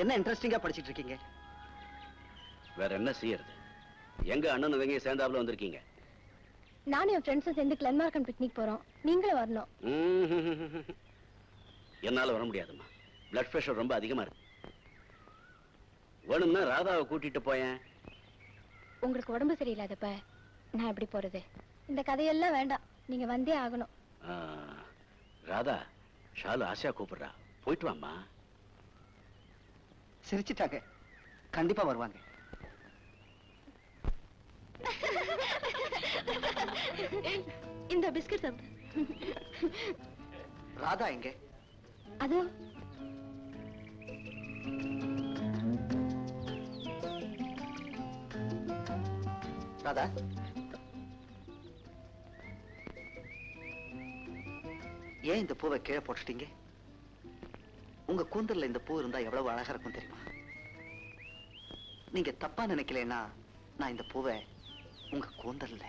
என்ன இன்ட்ரெஸ்டிங்கா படிச்சிட்டு இருக்கீங்க வேற என்ன செய்யறது? எங்க அண்ணன் தங்கி சேர்ந்தாப்புல வந்திருக்கீங்க. நானும் என் ஃப்ரெண்ட்ஸும் சேர்ந்து கிளன்மார்க்கன் பிக்னிக் போறோம். நீங்களும் வரணும். என்னால வர முடியாதும்மா. பிளட் பிரஷர் ரொம்ப அதிகமா இருக்கு. வேணும்னா ராதாவை கூட்டிட்டு போயேன். உங்களுக்கு உடம்பு சரியில்லாதப்ப நான் எப்படி போறது? இந்த கதையெல்லாம் வேண்டாம். நீங்க வந்தே ஆகணும். ராதா ஷாலு ஆசையா கூப்பிடுறா. போயிட்டு வாம்மா. சிரிச்சிட்டாங்க. கண்டிப்பா வருவாங்க. இந்த பிஸ்கட் சாப்பிடு. ராதா எங்க? அது. ராதா? ஏன் இந்த பூவை கீழே போட்டுட்டீங்க? உங்க கூந்தல்ல இந்த பூ இருந்தா எவ்வளவு அழகா இருக்கும் தெரியுமா? நீங்க தப்பா நினைக்கலன்னா நான் இந்த பூவை உங்க கூந்தல்ல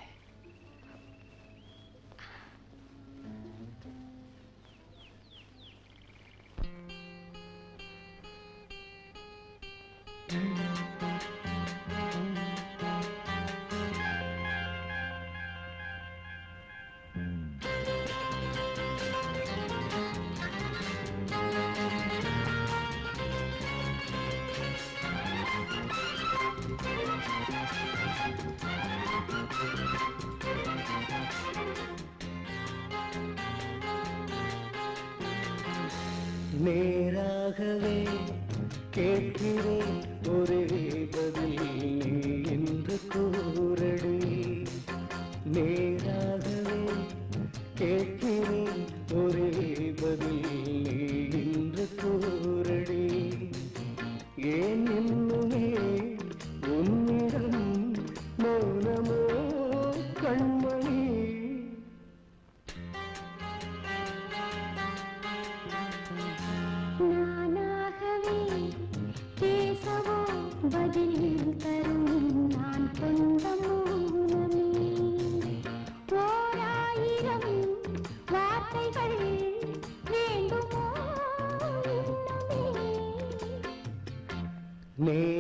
நேராகவே கேட்கிறேன் ஒரே பதில் நீ என்று கூறடி. நேராகவே கேட்கிறேன் ஒரே பதில் நீ என்று கூறடி. ஏன் இன்னுமே நேராகவே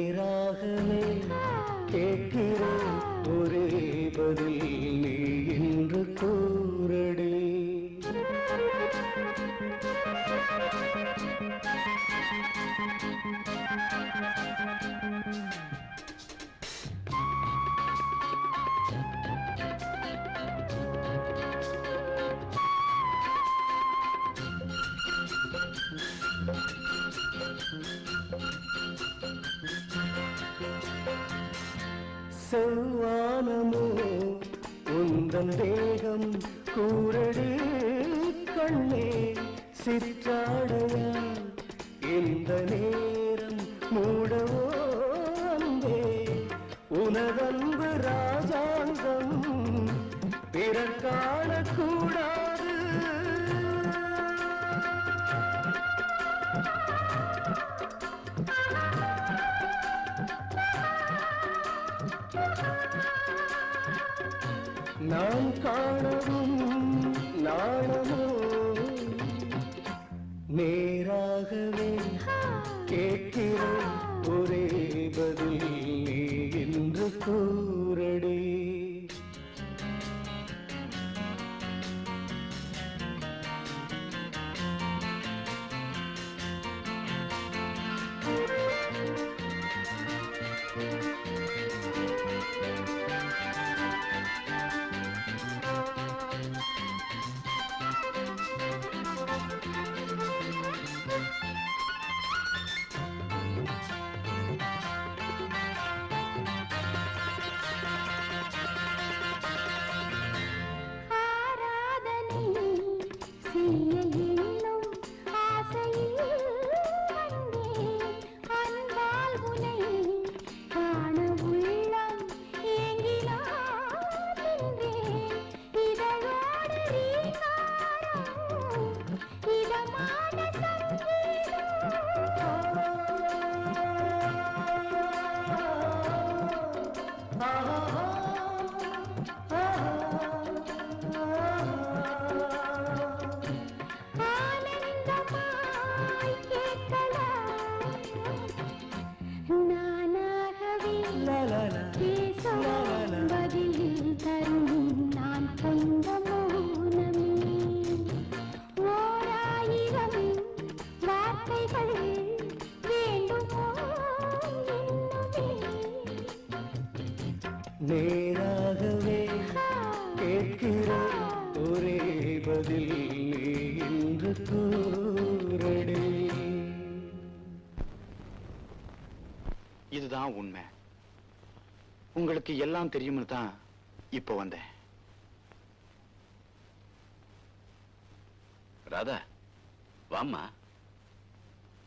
செவ்வானமோ உந்தன் தேகம் கூரடு கண்ணே சிற்றாடையா இந்த நேரம் மூடவோ அன்பே. உனதன்பு ராஜாங்கம் பிறர் காணக்கூடாது நான் காணவும் நாணமோ நேராகவே algún நேராகவே கேட்கிற ஒரே பதில் என்று கூறடி. இதுதான் உண்மை. உங்களுக்கு எல்லாம் தெரியும்னு தான் இப்ப வந்தேன். ராதா வாமா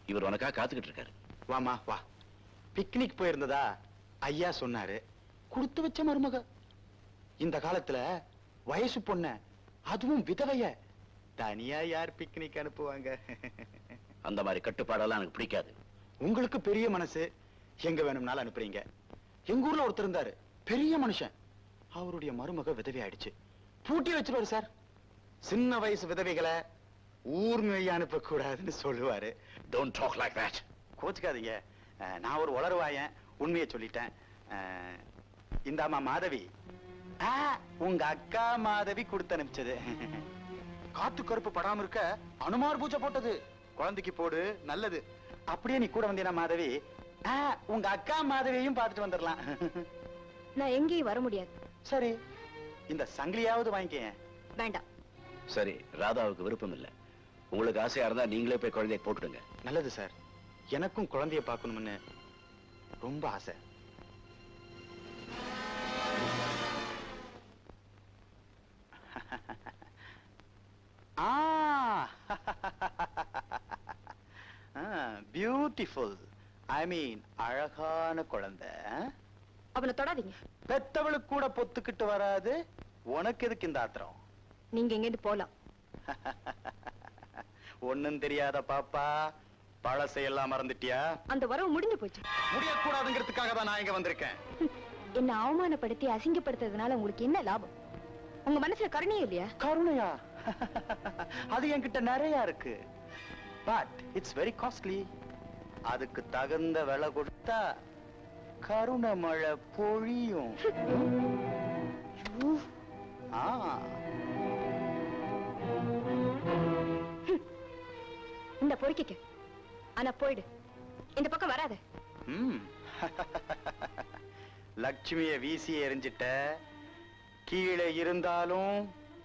இவர் உனக்கா காத்துக்கிட்டு இருக்காரு. வாமா வா. பிக்னிக் போயிருந்ததா? ஐயா சொன்னாரு கொடுத்து வச்ச மருமக. இந்த காலத்துல வயசு பொண்ண அதுவும் விதவைய தனியா யார் பிக்னிக் அனுப்புவாங்க? அந்த மாதிரி கட்டுப்பாடெல்லாம் எனக்கு பிடிக்காது. உங்களுக்கு பெரிய மனசு எங்க வேணும்னாலும் அனுப்புறீங்க. எங்க ஊர்ல ஒருத்தர் இருந்தாரு பெரிய மனுஷன். அவருடைய மருமக விதவை ஆயிடுச்சு பூட்டி வச்சிருவாரு சார். சின்ன வயசு விதவைகளை ஊர் மேய அனுப்ப கூடாதுன்னு சொல்லுவாரு. டோன்ட் டாக் லைக் தட் கோச்சுக்காதீங்க. நான் ஒரு உளறுவாயன். உண்மையை சொல்லிட்டேன். அஹ், இந்தாம்மா மாதவி. ஆ, உங்க அக்கா மாதவி கொடுத்து அனுப்பிச்சது. காத்து கருப்பு படாம இருக்க அனுமார் பூஜை போட்டது. குழந்தைக்கு போடு நல்லது. அப்படியே நீ கூட வந்தீனா மாதவி? ஆ, உங்க அக்கா மாதவியையும் பார்த்துட்டு வந்துடலாம் நான் எங்கேயும் வர முடியாது. சரி இந்த சங்கிலியாவது வாங்கிக்க வேண்டாம். சரி ராதாவுக்கு விருப்பம் இல்ல. உங்களுக்கு ஆசையா இருந்தா நீங்களே போய் குழந்தைய போட்டுடுங்க. நல்லது சார். எனக்கும் குழந்தைய பார்க்கணும்னு ரொம்ப ஆசை. ஆ. பியூட்டிஃபுல் ஐ மீன் அழகான குழந்தை. அவனை தொடாதீங்க. பெத்தவளுக்கு கூட பொத்துக்கிட்டு வராது. உனக்கு எதுக்கு இந்த ஆத்திரம்? நீங்க எங்கேருந்து போலாம். ஒண்ணும் தெரியாத பாப்பா. பழசையெல்லாம் மறந்துட்டியா? அந்த வரவு முடிஞ்சு போச்சு. முடியக்கூடாதுங்கிறதுக்காக தான் நான் இங்க வந்திருக்கேன். என்ன அவமானப்படுத்தி அசிங்கப்படுத்துறதுனால உங்களுக்கு என்ன லாபம்? உங்க மனசுல கருணையே இல்லையா? கருணையா? அது என்கிட்ட நிறைய இருக்கு. பட் இட்ஸ் வெரி காஸ்ட்லி அதுக்கு தகுந்த விலை கொடுத்தா கருணை மழை பொழியும். ஆ. இந்த பொறுக்கிக்க. ஆனா போயிடு. இந்த பக்கம் வராத. லட்சுமிய வீசி எறிஞ்சிட்ட கீழே இருந்தாலும்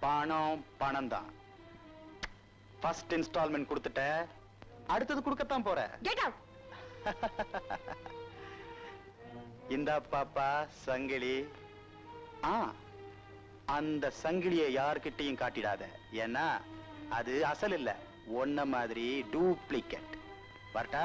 பணம் பணம் தான் ஃபர்ஸ்ட் இன்ஸ்டால்மெண்ட் கொடுத்துட்ட அடுத்தது கொடுக்கத்தான் போற. இந்தா பாப்பா சங்கிலி. ஆ அந்த சங்கிலியை யார்கிட்டயும் காட்டிடாத. ஏன்னா அது அசல் இல்ல. ஒன்ன மாதிரி டூப்ளிகேட் வரட்டா?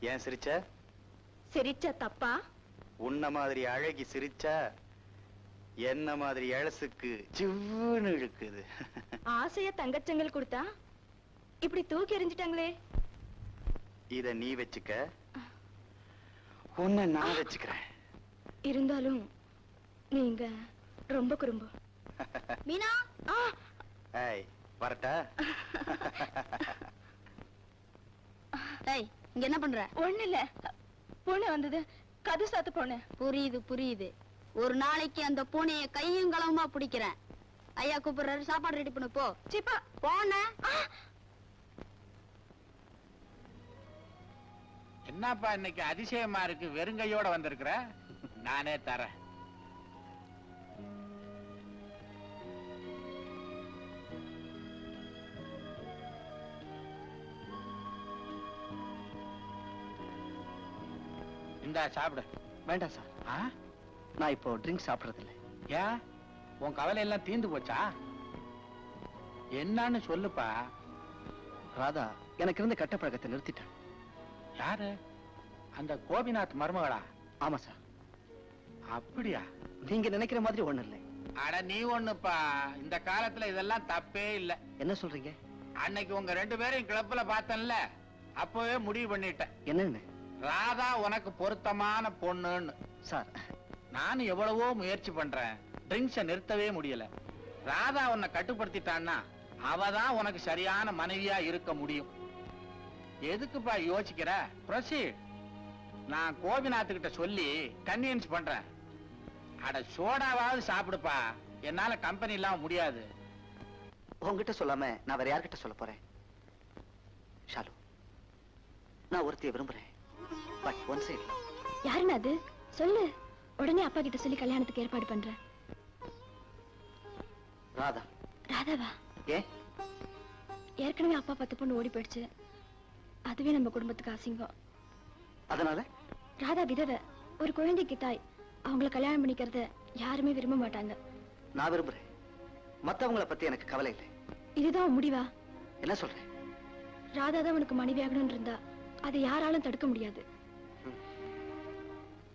ஏன் சிரிச்ச? சிரிச்ச தப்பா? உன்ன மாதிரி அழகி சிரிச்சா என்ன மாதிரி எழசுக்கு சிவ்வுன்னு இழுக்குது. ஆசையா தங்கச்சங்கள் கொடுத்தா? இப்படி தூக்கி எறிஞ்சிட்டாங்களே. இத நீ வச்சுக்க. உன்னை நான் வச்சுக்கிறேன். இருந்தாலும் நீங்க ரொம்ப குறும்பு. மீனா? ஏய் வரட்டா? டேய் இங்க என்ன பண்ற? ஒண்ணு இல்ல பூனை வந்தது. கது சாத்து போனேன் புரியுது புரியுது. ஒரு நாளைக்கு அந்த பூனைய கையும் களவுமா பிடிக்கிறேன். ஐயா கூப்பிடுறாரு சாப்பாடு ரெடி பண்ணு போ. சிப்பா. போன என்னப்பா இன்னைக்கு அதிசயமா இருக்கு வெறுங்கையோட வந்திருக்கிற? நானே தரேன். இந்தா சாப்பிடு. வேண்டாம் சார். ஆ? நான் இப்போ ட்ரிங்க் சாப்பிடுறது இல்ல ஏன் உன் கவலை எல்லாம் தீந்து போச்சா? என்னன்னு சொல்லுப்பா. ராதா எனக்கு இருந்த கெட்ட பழக்கத்தை நிறுத்திட்டேன் யாரு? அந்த கோபிநாத் மருமகளா? ஆமா சார். அப்படியா? நீங்க நினைக்கிற மாதிரி ஒண்ணு இல்லை. அட நீ ஒண்ணுப்பா. இந்த காலத்துல இதெல்லாம் தப்பே இல்ல. என்ன சொல்றீங்க? அன்னைக்கு உங்க ரெண்டு பேரையும் கிளப்புல பார்த்தேன்ல. அப்பவே முடிவு பண்ணிட்டேன். என்னன்னு? ராதா உனக்கு பொருத்தமான பொண்ணுன்னு. சார். நானும் எவ்வளவோ முயற்சி பண்றேன். ட்ரிங்க்ஸை நிறுத்தவே முடியல. ராதா உன்னை கட்டுப்படுத்திட்டான்னா அவ தான் உனக்கு சரியான மனைவியா இருக்க முடியும். எதுக்குப்பா யோசிக்கிற? ப்ரொசீட் நான் கோபிநாத் கிட்ட சொல்லி கன்வின்ஸ் பண்றேன். அட சோடாவாவது சாப்பிடுப்பா. என்னால கம்பெனி இல்லாம முடியாது. உங்ககிட்ட சொல்லாம நான் வேற யார்கிட்ட சொல்ல போறேன்? ஷாலு நான் ஒருத்தைய விரும்புறேன். பட் ஒன் சைடு யாருன்னு அது? சொல்லு. உடனே அப்பா கிட்ட சொல்லி கல்யாணத்துக்கு ஏற்பாடு பண்றேன். ராதா. ராதாவா? ஏற்கனவே அப்பா பத்து பொண்ணு ஓடி போயிடுச்சு. அதுவே நம்ம குடும்பத்துக்கு அசிங்கம். அதனால? ராதா விதவை ஒரு குழந்தைக்கு தாய். அவங்கள கல்யாணம் பண்ணிக்கிறத யாருமே விரும்ப மாட்டாங்க. நான் விரும்புறேன். மத்தவங்கள பத்தி எனக்கு கவலை இல்லை. இதுதான் முடிவா? என்ன சொல்றேன்? ராதா தான் உனக்கு மனைவி ஆகணும்னு இருந்தா. அதை யாராலும் தடுக்க முடியாது.